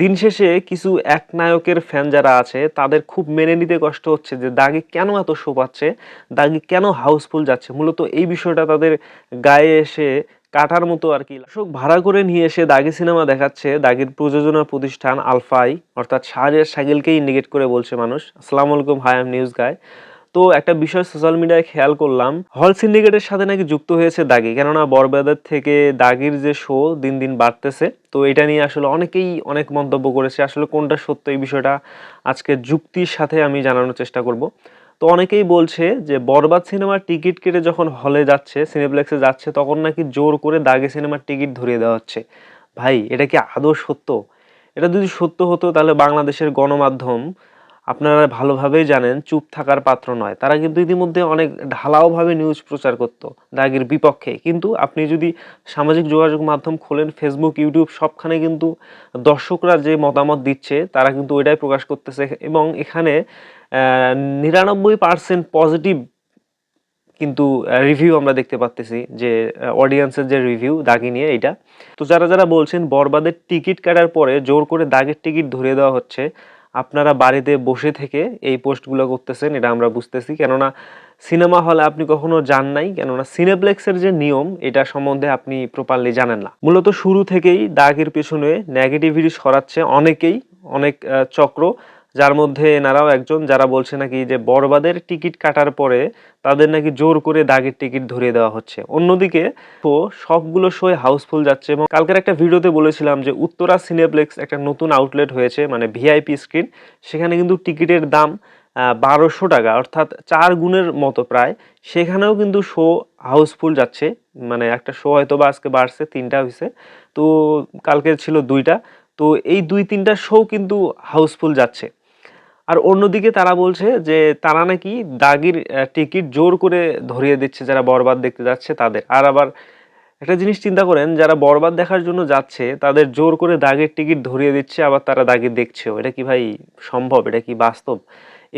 দিন শেষে কিছু এক নায়কের ফ্যান যারা আছে, তাদের খুব মেনে নিতে কষ্ট হচ্ছে যে দাগি কেন এত শো পাচ্ছে, দাগি কেন হাউসফুল যাচ্ছে? মূলত এই বিষয়টা তাদের গায়ে এসে কাটার মতো আর কি। দর্শক, ভাড়া করে নিয়ে এসে দাগি সিনেমা দেখাচ্ছে দাগির প্রযোজনা প্রতিষ্ঠান আলফাই, অর্থাৎ শাহরিয়ার সাগিলকে ইন্ডিকেট করে বলছে মানুষ। আসসালামু আলাইকুম হাই এম নিউজ গায় তো একটা বিষয় সোশ্যাল মিডিয়ায় খেয়াল করলাম, হল সিন্ডিকেটের সাথে নাকি যুক্ত হয়েছে দাগি। কেননা বরবাদের থেকে দাগির যে শো দিন দিন বাড়তেছে, তো এটা নিয়ে আসলে অনেকেই অনেক মন্তব্য করেছে, আসলে কোনটা সত্য এই বিষয়টা আজকে যুক্তির সাথে আমি জানানোর চেষ্টা করব। তো অনেকেই বলছে যে বরবাদ সিনেমার টিকিট কেটে যখন হলে যাচ্ছে সিনেপ্লেক্সে যাচ্ছে, তখন নাকি জোর করে দাগে সিনেমার টিকিট ধরিয়ে দেওয়া হচ্ছে। ভাই, এটা কি আদৌ সত্য? এটা যদি সত্য হতো তাহলে বাংলাদেশের গণমাধ্যম আপনারা ভালোভাবেই জানেন, চুপ থাকার পাত্র নয়। তারা কিন্তু ইতিমধ্যে অনেক ঢালাওভাবে নিউজ প্রচার করত, দাগের বিপক্ষে। কিন্তু আপনি যদি সামাজিক যোগাযোগ মাধ্যম খোলেন ফেসবুক ইউটিউব সবখানে কিন্তু দর্শকরা যে মতামত দিচ্ছে, তারা কিন্তু ওইটাই প্রকাশ করতেছে এবং এখানে নিরানব্বই পার্সেন্ট পজিটিভ কিন্তু রিভিউ আমরা দেখতে পাচ্তেছি যে অডিয়েন্সের যে রিভিউ দাগি নিয়ে এটা তো যারা যারা বলছেন, বরবাদের টিকিট কাটার পরে জোর করে দাগের টিকিট ধরে দেওয়া হচ্ছে আপনারা বাড়িতে বসে থেকে এই পোস্টগুলো করতেছেন, এটা আমরা বুঝতেছি। কেননা সিনেমা হলে আপনি কখনো যান নাই, কেননা সিনেপ্লেক্সের যে নিয়ম, এটা সম্বন্ধে আপনি প্রপারলি জানেন না। মূলত শুরু থেকেই দাগের পেছনে নেগেটিভিটি সরাচ্ছে অনেকেই, অনেক চক্র। যার মধ্যে এনারাও একজন যারা বলছে নাকি যে বরবাদের টিকিট কাটার পরে তাদের নাকি জোর করে দাগের টিকিট ধরিয়ে দেওয়া হচ্ছে। অন্যদিকে তো সবগুলো শোয়ে হাউসফুল যাচ্ছে এবং কালকের একটা ভিডিওতে বলেছিলাম যে উত্তরা সিনেপ্লেক্স একটা নতুন আউটলেট হয়েছে মানে ভিআইপি স্ক্রিন। সেখানে কিন্তু টিকিটের দাম বারোশো টাকা, অর্থাৎ চার গুণের মতো প্রায়। সেখানেও কিন্তু শো হাউসফুল যাচ্ছে মানে একটা শো হয়তো বা আজকে বাড়ছে, তিনটা হয়েছে তো কালকে ছিল দুইটা। তো এই দুই তিনটা শো কিন্তু হাউসফুল যাচ্ছে। আর অন্যদিকে তারা বলছে যে তারা নাকি দাগির টিকিট জোর করে ধরিয়ে দিচ্ছে যারা বরবাদ দেখতে যাচ্ছে তাদের। আর আবার একটা জিনিস চিন্তা করেন, যারা বরবাদ দেখার জন্য যাচ্ছে, তাদের জোর করে দাগের টিকিট ধরিয়ে দিচ্ছে, আবার তারা দাগি দেখছেও। এটা কি ভাই সম্ভব? এটা কি বাস্তব?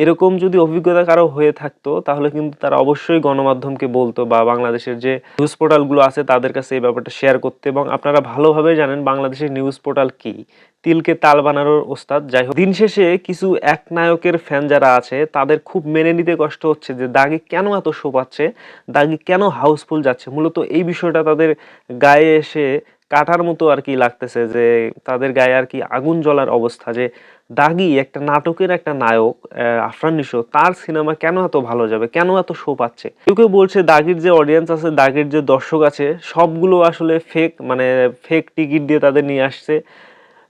এরকম যদি অভিজ্ঞতা কারও হয়ে থাকতো, তাহলে কিন্তু তারা অবশ্যই গণমাধ্যমকে বলতো বা বাংলাদেশের যে নিউজ পোর্টালগুলো আছে তাদের কাছে এই ব্যাপারটা শেয়ার করতে এবং আপনারা ভালোভাবে জানেন বাংলাদেশের নিউজ পোর্টাল কি। তিলকে তাল বানানোর ওস্তাদ। যাই হোক, দিন শেষে কিছু এক নায়কের ফ্যান যারা আছে, তাদের খুব মেনে নিতে কষ্ট হচ্ছে যে দাগি কেন এত শো পাচ্ছে দাগি কেন হাউসফুল যাচ্ছে। মূলত এই বিষয়টা তাদের গায়ে এসে কাটার মতো আর কি লাগতেছে যে তাদের গায়ে আর কি আগুন জ্বলার অবস্থা, যে দাগি একটা নাটকের একটা নায়ক আফরান নিশো, তার সিনেমা কেন এত ভালো যাবে? কেন এত শো পাচ্ছে? কেউ কেউ বলছে দাগির যে অডিয়েন্স আছে, দাগির যে দর্শক আছে, সবগুলো আসলে ফেক মানে ফেক টিকিট দিয়ে তাদের নিয়ে আসছে।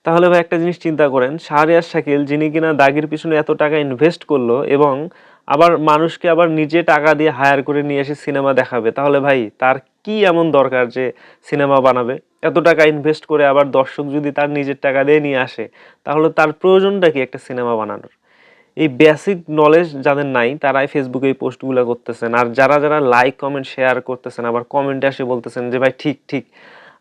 তাহলে ভাই একটা জিনিস চিন্তা করেন, শাহরিয়ার শাকিল, যিনি কিনা দাগির পিছনে এত টাকা ইনভেস্ট করল এবং আবার মানুষকে আবার নিজে টাকা দিয়ে হায়ার করে নিয়ে এসে সিনেমা দেখাবে, তাহলে ভাই তার কি এমন দরকার যে সিনেমা বানাবে? এত টাকা ইনভেস্ট করে আবার দর্শক যদি তার নিজের টাকা দিয়ে নিয়ে আসে, তাহলে তার প্রয়োজনটা কি একটা সিনেমা বানানোর? এই বেসিক নলেজ যাদের নাই, তারাই ফেসবুকে এই পোস্টগুলো করতেছেন। আর যারা যারা লাইক কমেন্ট শেয়ার করতেছেন, আবার কমেন্টে এসে বলতেছেন যে, ভাই, ঠিক ঠিক।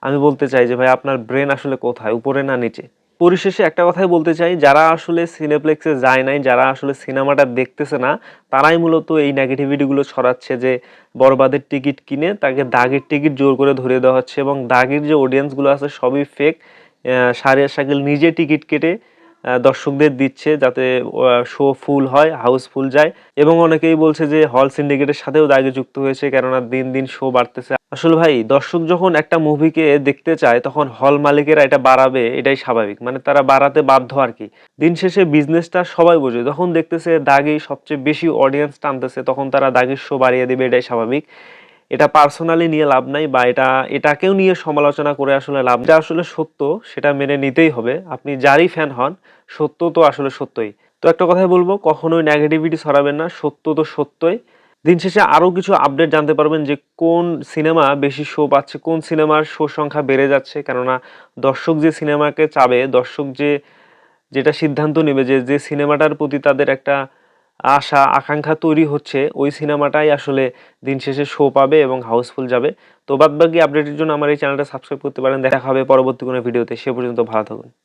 আমি বলতে চাই যে, ভাই, আপনার ব্রেন আসলে কোথায়? উপরে না নিচে? পরিশেষে একটা কথাই বলতে চাই, যারা আসলে সিনেপ্লেক্সে যায় নাই, যারা আসলে সিনেমাটা দেখতেছে না, তারাই মূলত এই নেগেটিভিটিগুলো ছড়াচ্ছে যে বরবাদের টিকিট কিনে তাকে দাগের টিকিট জোর করে ধরে দেওয়া হচ্ছে এবং দাগের যে অডিয়েন্সগুলো আছে সবই ফেক সারিয়া সাইকেল নিজে টিকিট কেটে দর্শকদের দিচ্ছে যাতে শো ফুল হয় হাউস ফুল যায়। এবং অনেকেই বলছে যে হল সিন্ডিকেটের সাথেও দাগে যুক্ত হয়েছে, কেননা দিন দিন শো বাড়তেছে। আসলে ভাই, দর্শক যখন একটা মুভিকে দেখতে চায়, তখন হল মালিকেরা এটা বাড়াবে, এটাই স্বাভাবিক। মানে তারা বাড়াতে বাধ্য আর কি। দিন শেষে বিজনেসটা সবাই বোঝে। যখন দেখতেছে দাগেই সবচেয়ে বেশি অডিয়েন্স টানতেছে, তখন তারা দাগের শো বাড়িয়ে দেবে, এটাই স্বাভাবিক। এটা পার্সোনালি নিয়ে লাভ নাই বা এটা, এটাকেও নিয়ে সমালোচনা করে আসলে লাভ যা আসলে সত্য, সেটা মেনে নিতেই হবে। আপনি যারই ফ্যান হন, সত্য তো আসলে সত্যই। তো একটা কথাই বলব, কখনোই নেগেটিভিটি ছড়াবেন না, সত্য তো সত্যই। দিন শেষে আরও কিছু আপডেট জানতে পারবেন যে কোন সিনেমা বেশি শো পাচ্ছে, কোন সিনেমার শো সংখ্যা বেড়ে যাচ্ছে। কেননা দর্শক যে সিনেমাকে চাবে, দর্শক যে, যেটা সিদ্ধান্ত নেবে যে যে সিনেমাটার প্রতি তাদের একটা আশা, আকাঙ্ক্ষা তৈরি হচ্ছে। ওই সিনেমাটাই আসলে দিন শেষে শো পাবে এবং হাউসফুল যাবে। তো বাদবাকি আপডেটের জন্য আমার এই চ্যানেলটা সাবস্ক্রাইব করতে পারেন। দেখা হবে পরবর্তী কোনো ভিডিওতে সে পর্যন্ত ভালো থাকুন।